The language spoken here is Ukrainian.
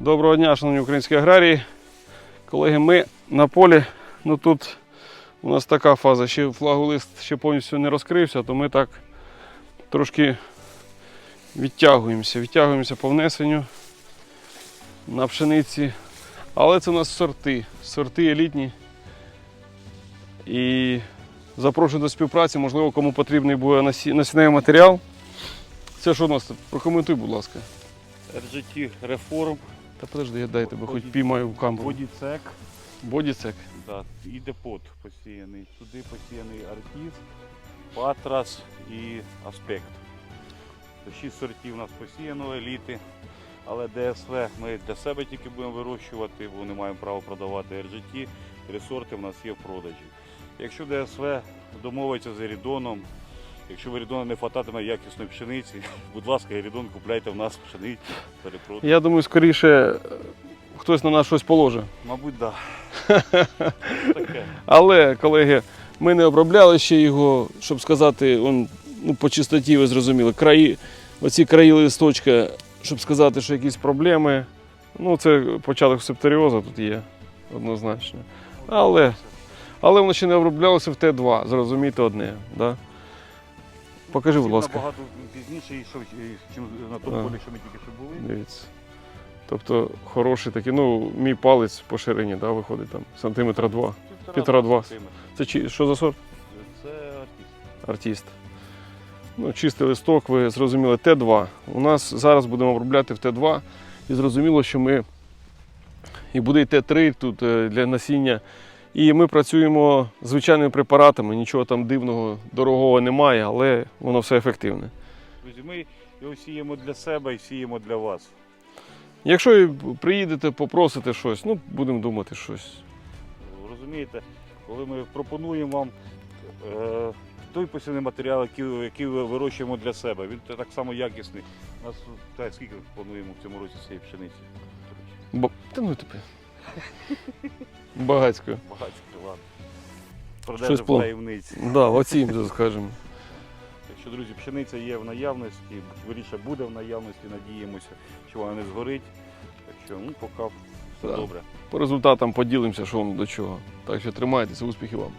Доброго дня, шановні українські аграрії. Колеги, ми на полі. Ну тут у нас така фаза, ще флаголист ще повністю не розкрився, то ми так трошки відтягуємося. Відтягуємося по внесенню на пшениці. Але це у нас сорти. Сорти елітні. І запрошую до співпраці, можливо, кому потрібний буде насі- насінневий матеріал. Це що у нас тут? Прокоментуй, будь ласка. RGT Reform, Та подожди, я дай тебе хоч піймаю в камеру. Бодіцек, Бодіцек. да, і депот посіяний. Туди посіяний Артіс, Патрас і Аспект. Шість сортів у нас посіяно, еліти. Але ДСВ ми для себе тільки будемо вирощувати, бо не маємо права продавати RGT. Три сорти в нас є в продажі. Якщо ДСВ домовиться з Ерідоном, якщо в Ерідона не хвататиме якісної пшениці, будь ласка, Ерідон купляйте в нас пшеницю, перепродайте. Я думаю, скоріше е, хтось на нас щось положить. Мабуть, так. Да. Але, колеги, ми не обробляли ще його, щоб сказати, он, ну, по чистоті ви зрозуміли. Краї, оці краї листочка, щоб сказати, що якісь проблеми. Ну, це початок септоріозу тут є, однозначно. Але, але воно ще не оброблялося в Т2, зрозумійте одне. Да? Покажи, будь ласка. Набагато пізніше йшов, ніж на тому полі, що ми тільки що були. Дивіться. Тобто хороший такий, ну, мій палець по ширині, да, виходить там сантиметра два. Півтора-два. Це чи, що за сорт? Це артист. Артист. Ну, чистий листок, ви зрозуміли, Т2. У нас зараз будемо обробляти в Т2. І зрозуміло, що ми і буде і Т3 тут е, для насіння. І ми працюємо звичайними препаратами, нічого там дивного, дорогого немає, але воно все ефективне. Друзі, ми його сіємо для себе і сіємо для вас. Якщо приїдете, попросите щось, ну будемо думати щось. Розумієте, коли ми пропонуємо вам е, той посівний матеріал, який, який ми вирощуємо для себе, він так само якісний. У нас та, скільки плануємо в цьому році цієї пшениці? Бо... Та ну тебе. Багацькою. Багатько, ладно. Продажа план- таємниці. Да, оцім, скажемо. Так що, друзі, пшениця є в наявності, вірніше буде в наявності, надіємося, що вона не згорить. Так що, ну, поки все Да. добре. По результатам поділимося, що воно до чого. Так що тримайтеся, успіхів вам.